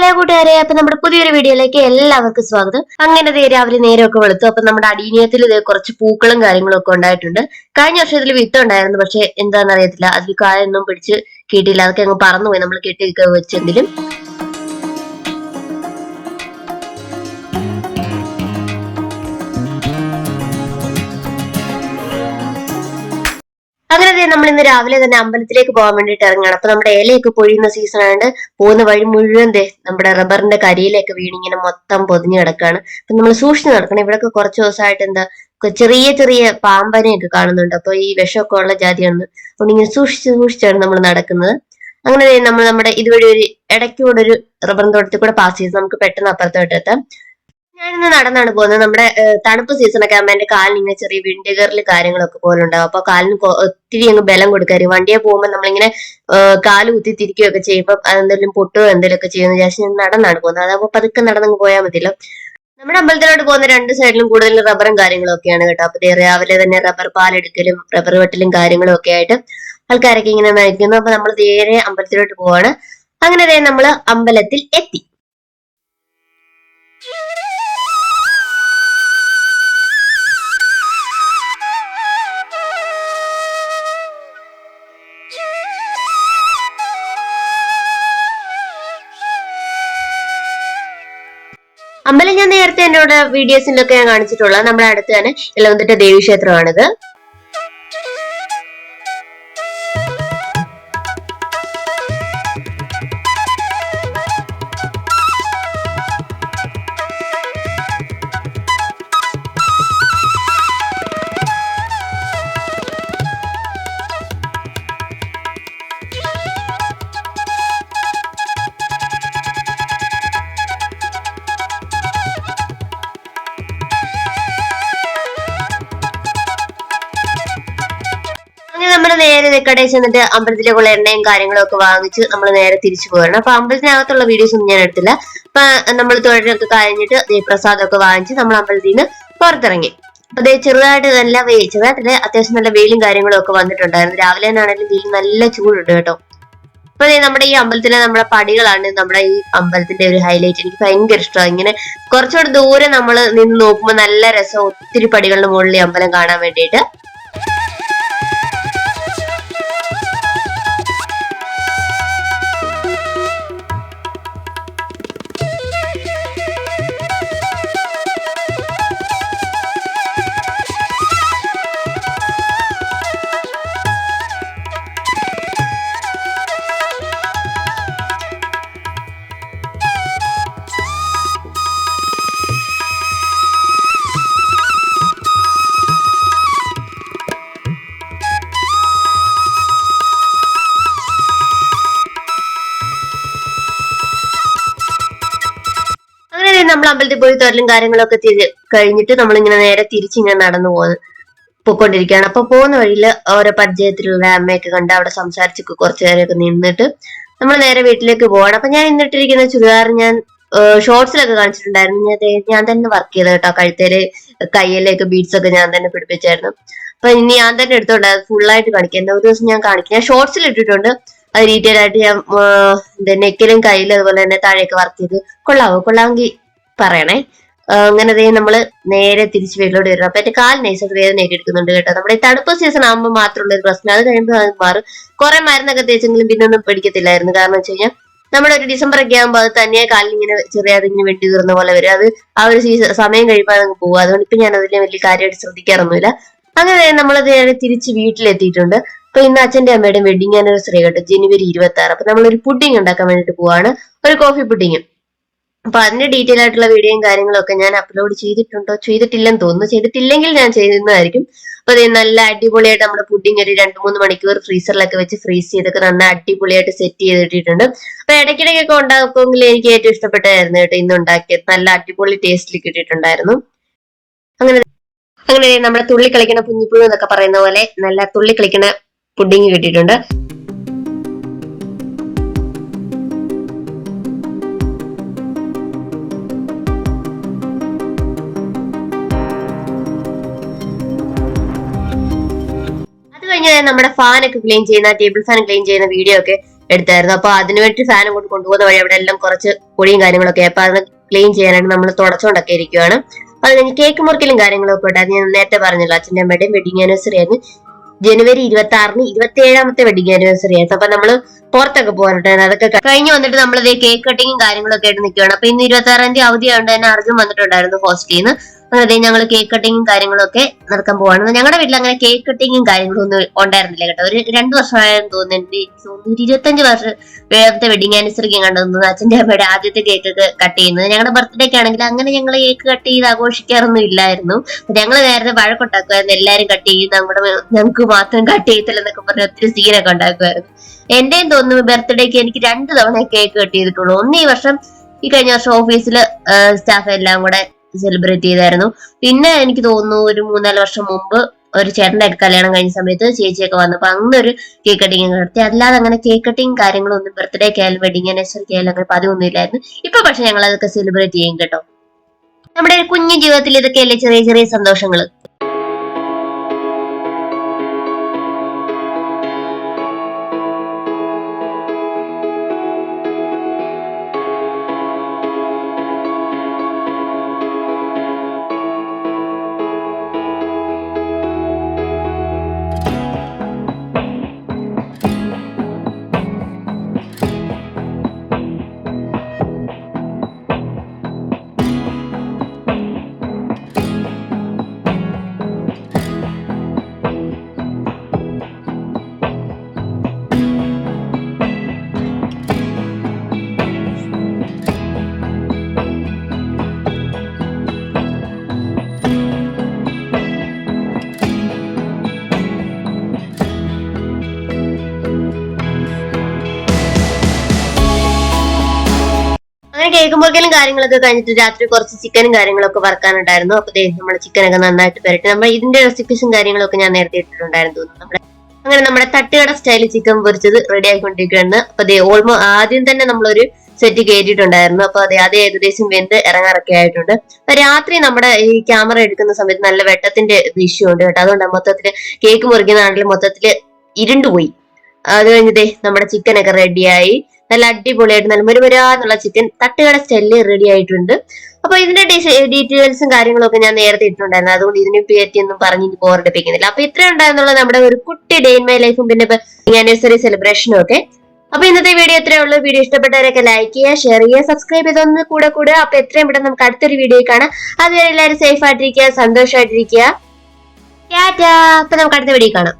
Hello കൂട്ടുകാരെ അപ്പൊ നമ്മുടെ പുതിയൊരു വീഡിയോയിലേക്ക് എല്ലാവർക്കും സ്വാഗതം. അങ്ങനെ ദേ രാവിലെ നേരമൊക്കെ വെളുത്തു അപ്പൊ നമ്മുടെ അടീനിയത്തിൽ ഇതേ കുറച്ച് പൂക്കളും കാര്യങ്ങളും ഒക്കെ ഉണ്ടായിട്ടുണ്ട്. കഴിഞ്ഞ വർഷം വിത്ത് ഉണ്ടായിരുന്നു പക്ഷെ എന്താണെന്ന് അറിയത്തില്ല. അതിൽ കായൊന്നും പിടിച്ച് കിട്ടിയില്ല. അതൊക്കെ അങ്ങ് പറന്നുപോയി. നമ്മൾ കെട്ടി വെച്ചെങ്കിലും. നമ്മൾ ഇന്ന് രാവിലെ തന്നെ അമ്പലത്തിലേക്ക് പോകാൻ വേണ്ടിയിട്ട് ഇറങ്ങണം. അപ്പൊ നമ്മുടെ ഇലയൊക്കെ പൊഴിയുന്ന സീസൺ ആയതുകൊണ്ട് പോകുന്ന വഴി മുഴുവൻ നമ്മുടെ റബ്ബറിന്റെ കരിയിലേക്ക് വീണിങ്ങനെ മൊത്തം പൊതിഞ്ഞു കിടക്കാണ്. അപ്പൊ നമ്മൾ സൂക്ഷിച്ചു നടക്കണം. ഇവിടെയൊക്കെ കുറച്ച് ദിവസമായിട്ട് എന്താ ചെറിയ ചെറിയ പാമ്പനെയൊക്കെ കാണുന്നുണ്ട്. അപ്പൊ ഈ വിഷമൊക്കെ ഉള്ള ജാതിയാണ്. അതുകൊണ്ട് ഇങ്ങനെ സൂക്ഷിച്ച് സൂക്ഷിച്ചാണ് നമ്മൾ നടക്കുന്നത്. അങ്ങനെ നമ്മൾ നമ്മുടെ ഇതുവഴി ഒരു ഇടയ്ക്കൂടെ ഒരു റബ്ബർ തോട്ടത്തിൽ കൂടെ പാസ് ചെയ്ത് നമുക്ക് പെട്ടെന്ന് അപ്പുറത്തോട്ട് എത്താം. ഞാനിന്ന് നടന്നാണ് പോകുന്നത്. നമ്മുടെ തണുപ്പ് സീസണൊക്കെ ആകുമ്പോൾ എന്റെ കാലിന് ഇങ്ങനെ ചെറിയ വിണ്ടുകറിൽ കാര്യങ്ങളൊക്കെ പോലെ ഉണ്ടാവും അപ്പൊ കാലിന് ഒത്തിരി അങ്ങ് ബലം കൊടുക്കാറ് വണ്ടിയെ പോകുമ്പോൾ നമ്മളിങ്ങനെ കാൽ കുത്തി തിരിക്കുകയൊക്കെ ചെയ്യുമ്പോൾ എന്തെങ്കിലും പൊട്ടുകയോ എന്തെങ്കിലും ഒക്കെ ചെയ്യുന്ന വിചാരിച്ച് ഞാൻ നടന്നാണ് പോകുന്നത്. അതാകുമ്പോൾ പതുക്കെ നടന്നങ്ങ് പോയാൽ മതിയല്ലോ. നമ്മുടെ അമ്പലത്തിലോട്ട് പോകുന്ന രണ്ട് സൈഡിലും കൂടുതൽ റബ്ബറും കാര്യങ്ങളും ഒക്കെയാണ് കേട്ടോ. അപ്പൊ രാവിലെ തന്നെ റബ്ബർ പാലെടുക്കലും റബ്ബർ വെട്ടലും കാര്യങ്ങളും ഒക്കെ ആയിട്ട് ആൾക്കാരൊക്കെ ഇങ്ങനെ നയിക്കുന്നു അപ്പൊ നമ്മൾ നേരെ അമ്പലത്തിലോട്ട് പോവാണ്. അങ്ങനെ ദേ നമ്മൾ അമ്പലത്തിൽ എത്തി. അമ്പലം ഞാൻ നേരത്തെ എന്നോട് വീഡിയോസിലൊക്കെ ഞാൻ കാണിച്ചിട്ടുള്ള നമ്മുടെ അടുത്ത് തന്നെ ഇളവന്തിട്ട ദേവീക്ഷേത്രമാണിത്. നമ്മൾ നേരെ കടയിൽ ചെന്നിട്ട് അമ്പലത്തിലെ കുറെ എണ്ണയും കാര്യങ്ങളും ഒക്കെ വാങ്ങിച്ച് നമ്മൾ നേരെ തിരിച്ചു പോകണം അപ്പൊ അമ്പലത്തിനകത്തുള്ള വീഡിയോസ് ഒന്നും ഞാൻ എടുത്തില്ല. അപ്പൊ നമ്മൾ തൊഴിലൊക്കെ കഴിഞ്ഞിട്ട് പ്രസാദം ഒക്കെ വാങ്ങിച്ച് നമ്മൾ അമ്പലത്തിൽ നിന്ന് പുറത്തിറങ്ങി. അപ്പൊ ദേ ചെറുതായിട്ട് നല്ല വെയിൽ ചെറുതായിട്ടല്ലേ അത്യാവശ്യം നല്ല വെയിലും കാര്യങ്ങളും ഒക്കെ വന്നിട്ടുണ്ടായിരുന്നു. രാവിലെ തന്നെയാണെങ്കിലും വെയിൽ നല്ല ചൂടുണ്ട് കേട്ടോ. അപ്പൊ അതെ നമ്മുടെ ഈ അമ്പലത്തിലെ നമ്മുടെ പടികളാണ് നമ്മുടെ ഈ അമ്പലത്തിന്റെ ഒരു ഹൈലൈറ്റ് എനിക്ക് ഭയങ്കര ഇഷ്ടമാണ് ഇങ്ങനെ കുറച്ചുകൂടെ ദൂരെ നമ്മൾ നിന്ന് നോക്കുമ്പോൾ നല്ല രസം. ഒത്തിരി പടികളുടെ മുകളിൽ അമ്പലം കാണാൻ വേണ്ടിയിട്ട്. അമ്പലത്തിൽ പോയി തൊരലും കാര്യങ്ങളൊക്കെ കഴിഞ്ഞിട്ട് നമ്മൾ ഇങ്ങനെ നേരെ തിരിച്ചിങ്ങനെ നടന്നു പോകുന്നു പോയിക്കൊണ്ടിരിക്കുകയാണ്. അപ്പൊ പോകുന്ന വഴിയിൽ ഓരോ പരിചയത്തിലുള്ള അമ്മയൊക്കെ കണ്ട് അവിടെ സംസാരിച്ചൊക്കെ കുറച്ചു നേരമൊക്കെ നിന്നിട്ട് നമ്മൾ നേരെ വീട്ടിലേക്ക് പോവാണ്. അപ്പൊ ഞാൻ ഇന്നിട്ടിരിക്കുന്ന ചുരിദാർ ഞാൻ ഷോർട്സിലൊക്കെ കാണിച്ചിട്ടുണ്ടായിരുന്നു. ഞാൻ തന്നെ വർക്ക് ചെയ്ത കേട്ടോ. കഴുത്തേൽ കയ്യിലേക്ക് ബീഡ്സ് ഒക്കെ ഞാൻ തന്നെ പിടിപ്പിച്ചായിരുന്നു. അപ്പൊ ഇനി ഞാൻ തന്നെ എടുത്തോണ്ട് ഫുൾ ഫുള്ളായിട്ട് കാണിക്കാം. ഒരു ദിവസം ഞാൻ കാണിക്കാം. ഞാൻ ഷോർട്സിൽ ഇട്ടിട്ടുണ്ട്. അത് ഡീറ്റെയിൽ ആയിട്ട് ഞാൻ നെക്കിലും കയ്യിലും അതുപോലെ തന്നെ താഴെയൊക്കെ വർക്ക് ചെയ്ത്. കൊള്ളാവോ? കൊള്ളാമെങ്കിൽ പറയണേ. അങ്ങനെ ദേ നമ്മൾ നേരെ തിരിച്ച് വീട്ടിലോട്ട് വരണം അപ്പൊ എന്റെ കാൽ നൈസൊക്കെ വേദനയൊക്കെ എടുക്കുന്നുണ്ട് കേട്ടോ. നമ്മുടെ തണുപ്പ് സീസൺ ആകുമ്പോൾ മാത്രമുള്ള ഒരു പ്രശ്നം. അത് കഴിയുമ്പോൾ അത് മാറും. കുറെ മരുന്നൊക്കെ തേച്ചെങ്കിലും പിന്നെ ഒന്നും പിടിക്കത്തില്ലായിരുന്നു. കാരണം വെച്ച് കഴിഞ്ഞാൽ നമ്മുടെ ഒരു ഡിസംബർ ഒക്കെ ആകുമ്പോൾ അത് തന്നെ കാലിൽ ഇങ്ങനെ ചെറിയ ഇങ്ങനെ വെട്ടി കീറുന്ന പോലെ വരും. അത് ആ ഒരു സീസൺ സമയം കഴിയുമ്പോൾ അതങ്ങ് പോകും. അതുകൊണ്ട് ഇപ്പൊ ഞാൻ അതിനെ വലിയ കാര്യമായിട്ട് ശ്രദ്ധിക്കാറൊന്നുമില്ല. അങ്ങനെ നമ്മൾ നേരെ തിരിച്ച് വീട്ടിലെത്തിയിട്ടുണ്ട്. അപ്പൊ ഇന്ന് അച്ഛന്റെ അമ്മയുടെ വെഡിങ് ആനിവേഴ്സറി കേട്ടോ. ജനുവരി ഇരുപത്തി ആറ് അപ്പൊ നമ്മളൊരു പുഡിംഗ് ഉണ്ടാക്കാൻ വേണ്ടിട്ട് പോവാണ്. ഒരു കോഫി പുഡിംഗ് അപ്പൊ അതിന്റെ ഡീറ്റെയിൽ ആയിട്ടുള്ള വീഡിയോയും കാര്യങ്ങളും ഒക്കെ ഞാൻ അപ്ലോഡ് ചെയ്തിട്ടുണ്ടോ? ചെയ്തിട്ടില്ലെന്ന് തോന്നുന്നു. ചെയ്തിട്ടില്ലെങ്കിൽ ഞാൻ ചെയ്യുന്നതായിരിക്കും അപ്പൊ അത് നല്ല അടിപൊളിയായിട്ട് നമ്മുടെ പുഡിംഗ് ഒരു രണ്ട് മൂന്ന് മണിക്കൂർ ഫ്രീസറിലൊക്കെ വെച്ച് ഫ്രീസ് ചെയ്തൊക്കെ നന്ന അടിപൊളിയായിട്ട് സെറ്റ് ചെയ്തിട്ടിട്ടുണ്ട്. അപ്പൊ ഇടയ്ക്കിടയ്ക്കൊക്കെ ഉണ്ടാക്കുമെങ്കിൽ എനിക്ക് ഏറ്റവും ഇഷ്ടപ്പെട്ടായിരുന്നു കേട്ടോ ഇന്ന് ഉണ്ടാക്കിയത്. നല്ല അടിപൊളി ടേസ്റ്റിൽ കിട്ടിയിട്ടുണ്ടായിരുന്നു. അങ്ങനെ അങ്ങനെ നമ്മുടെ തുള്ളി കളിക്കണ കുഞ്ഞിപ്പുഴു എന്നൊക്കെ പറയുന്ന പോലെ നല്ല തുള്ളി കളിക്കണ പുഡിംഗ് കിട്ടിയിട്ടുണ്ട്. അത് നമ്മുടെ ഒക്കെ ക്ലീൻ ചെയ്യുന്ന ടേബിൾ ഫാൻ ക്ലീൻ ചെയ്യുന്ന വീഡിയോ ഒക്കെ എടുത്തായിരുന്നു. അപ്പൊ അതിനുവേണ്ടി ഫാൻ കൊണ്ട് കൊണ്ടുപോകുന്ന വഴി അവിടെ എല്ലാം കുറച്ച് പൊടിയും കാര്യങ്ങളൊക്കെ. അപ്പൊ അത് ക്ലീൻ ചെയ്യാനായിട്ട് നമ്മൾ തുടച്ചുകൊണ്ടൊക്കെ ഇരിക്കുവാണ്. അത് കഴിഞ്ഞ് കേക്ക് മുറിക്കലും കാര്യങ്ങളൊക്കെ ഉണ്ടായിരുന്നു. ഞാൻ നേരത്തെ പറഞ്ഞല്ലോ അച്ഛന്റെ അമ്മയുടെയും വെഡിങ് ആനിവേഴ്സറി ആയിരുന്നു. ജനുവരി ഇരുപത്തി ആറിന് ഇരുപത്തി ഏഴാമത്തെ വെഡിങ് ആനിവേഴ്സറി ആയിരുന്നു. അപ്പൊ നമ്മൾ പുറത്തൊക്കെ പോകാനുണ്ടായിരുന്നു. അതൊക്കെ കഴിഞ്ഞു വന്നിട്ട് നമ്മൾ കേക്ക് കട്ടിങ്ങും കാര്യങ്ങളൊക്കെ ആയിട്ട് നിൽക്കുകയാണ് അപ്പൊ ഇന്ന് ഇരുപത്തി ആറാം തീയതി അവധി ആയതുകൊണ്ട് തന്നെ അർജുൻ വന്നിട്ടുണ്ടായിരുന്നു ഹോസ്റ്റലിൽ നിന്ന് ദേ ഞങ്ങൾ കേക്ക് കട്ടിങ്ങും കാര്യങ്ങളും ഒക്കെ നടക്കാൻ പോവാണ്. ഞങ്ങളുടെ വീട്ടിൽ അങ്ങനെ കേക്ക് കട്ടിങ്ങും കാര്യങ്ങളും ഒന്നും ഉണ്ടായിരുന്നില്ല കേട്ടോ. ഒരു രണ്ടു വർഷമായെന്ന് തോന്നുന്നു. തോന്നുന്നു ഒരു ഇരുപത്തഞ്ച് വർഷം വേറത്തെ വെഡിങ് ആനിവേഴ്സറിക്ക് കണ്ടു അച്ഛന്റെ അമ്മയുടെ ആദ്യത്തെ കേക്ക് കട്ട് ചെയ്യുന്നത്. ഞങ്ങളുടെ ബർത്ത്ഡേക്ക് ആണെങ്കിൽ അങ്ങനെ ഞങ്ങൾ കേക്ക് കട്ട് ചെയ്ത് ആഘോഷിക്കാറൊന്നും ഇല്ലായിരുന്നു. ഞങ്ങൾ നേരത്തെ വഴക്കുണ്ടാക്കുമായിരുന്നു എല്ലാവരും കട്ട് ചെയ്യും. നമ്മുടെ ഞങ്ങൾക്ക് മാത്രം കട്ട് ചെയ്യത്തില്ലെന്നൊക്കെ പറഞ്ഞ് ഒത്തിരി സീനൊക്കെ ഉണ്ടാക്കുമായിരുന്നു എന്റെയും തോന്നുന്നു ബർത്ത്ഡേക്ക് എനിക്ക് രണ്ട് തവണ കേക്ക് കട്ട് ചെയ്തിട്ടുള്ളൂ. ഒന്ന് ഈ വർഷം ഈ കഴിഞ്ഞ വർഷം ഓഫീസിൽ സ്റ്റാഫ് എല്ലാം കൂടെ സെലിബ്രേറ്റ് ചെയ്തായിരുന്നു. പിന്നെ എനിക്ക് തോന്നുന്നു ഒരു മൂന്നാൽ വർഷം മുമ്പ് ഒരു ചേട്ടന്റെ ഒക്കെ കല്യാണം കഴിഞ്ഞ സമയത്ത് ചേച്ചിയൊക്കെ വന്നപ്പോൾ ഒരു കേക്ക് കട്ടിങ് നടത്തി. അല്ലാതെ അങ്ങനെ കേക്ക് കട്ടിങ് കാര്യങ്ങളൊന്നും ബർത്ത്ഡേക്ക് ആയാലും വെഡിങ് ആനിവേഴ്സറിക്ക് ആയാലും അങ്ങനെ പതിവൊന്നും ഇല്ലായിരുന്നു. ഇപ്പൊ പക്ഷെ ഞങ്ങൾ അതൊക്കെ സെലിബ്രേറ്റ് ചെയ്യും കേട്ടോ. നമ്മുടെ കുഞ്ഞു ജീവിതത്തിൽ ഇതൊക്കെയല്ലേ ചെറിയ ചെറിയ സന്തോഷങ്ങൾ കേക്ക് കാര്യങ്ങളൊക്കെ കഴിഞ്ഞിട്ട് രാത്രി കുറച്ച് ചിക്കനും കാര്യങ്ങളൊക്കെ വറക്കാനുണ്ടായിരുന്നു. അപ്പൊ ദേ നമ്മുടെ ചിക്കനൊക്കെ നന്നായിട്ട് പെരട്ടി. നമ്മൾ ഇതിന്റെ റെസിപ്പീസും കാര്യങ്ങളൊക്കെ ഞാൻ നേരത്തെ ഇട്ടിട്ടുണ്ടായിരുന്നു നമ്മുടെ അങ്ങനെ നമ്മുടെ തട്ടുകട സ്റ്റൈൽ ചിക്കൻ പൊരിച്ചത് റെഡി ആയിക്കൊണ്ടിരിക്കുകയാണ്. അപ്പൊ ദേ ഓൾമോ ആദ്യം തന്നെ നമ്മളൊരു സെറ്റ് കയറ്റിയിട്ടുണ്ടായിരുന്നു. അപ്പൊ അതെ അത് ഏകദേശം വെന്ത് ഇറങ്ങാറൊക്കെ ആയിട്ടുണ്ട്. രാത്രി നമ്മുടെ ഈ ക്യാമറ എടുക്കുന്ന സമയത്ത് നല്ല വെട്ടത്തിന്റെ ഇഷ്യൂ ഉണ്ട് കേട്ടോ. അതുകൊണ്ട് മൊത്തത്തിൽ കേക്ക് മുറിക്കുന്നതാണെങ്കിൽ മൊത്തത്തിൽ ഇരുണ്ടുപോയി. അത് കഴിഞ്ഞതേ നമ്മുടെ ചിക്കനൊക്കെ റെഡിയായി നല്ല അടിപൊളിയായിട്ട് നല്ല മുരുമുരാന്നുള്ള ചിക്കൻ തട്ടുകട സ്റ്റൈലിൽ റെഡി ആയിട്ടുണ്ട്. അപ്പൊ ഇതിന്റെ ഡീറ്റെയിൽസും കാര്യങ്ങളൊക്കെ ഞാൻ നേരത്തെ ഇട്ടിട്ടുണ്ടായിരുന്നു. അതുകൊണ്ട് ഇതിനെ പറ്റിയൊന്നും പറഞ്ഞ് ബോറടിപ്പിക്കുന്നില്ല അപ്പൊ ഇത്ര ഉണ്ടായിരുന്നുള്ള നമ്മുടെ ഒരു കുട്ടി ഡേ ഇൻ മൈ ലൈഫും പിന്നെ ആനിവേഴ്സറി സെലിബ്രേഷനും ഒക്കെ. അപ്പൊ ഇന്നത്തെ വീഡിയോ ഇത്രയേ ഉള്ളൂ. വീഡിയോ ഇഷ്ടപ്പെട്ടവരൊക്കെ ലൈക്ക് ചെയ്യുക ഷെയർ ചെയ്യുക സബ്സ്ക്രൈബ് ചെയ്തൊന്ന് കൂടെ കൂടെ അപ്പൊ എത്രയും പെട്ടെന്ന് നമുക്ക് അടുത്തൊരു വീഡിയോ കാണാം. അതുവരെ എല്ലാവരും സേഫ് ആയിട്ടിരിക്കുക സന്തോഷമായിട്ടിരിക്കുക. ടാറ്റാ. അപ്പൊ നമുക്ക് അടുത്ത വീഡിയോ കാണാം.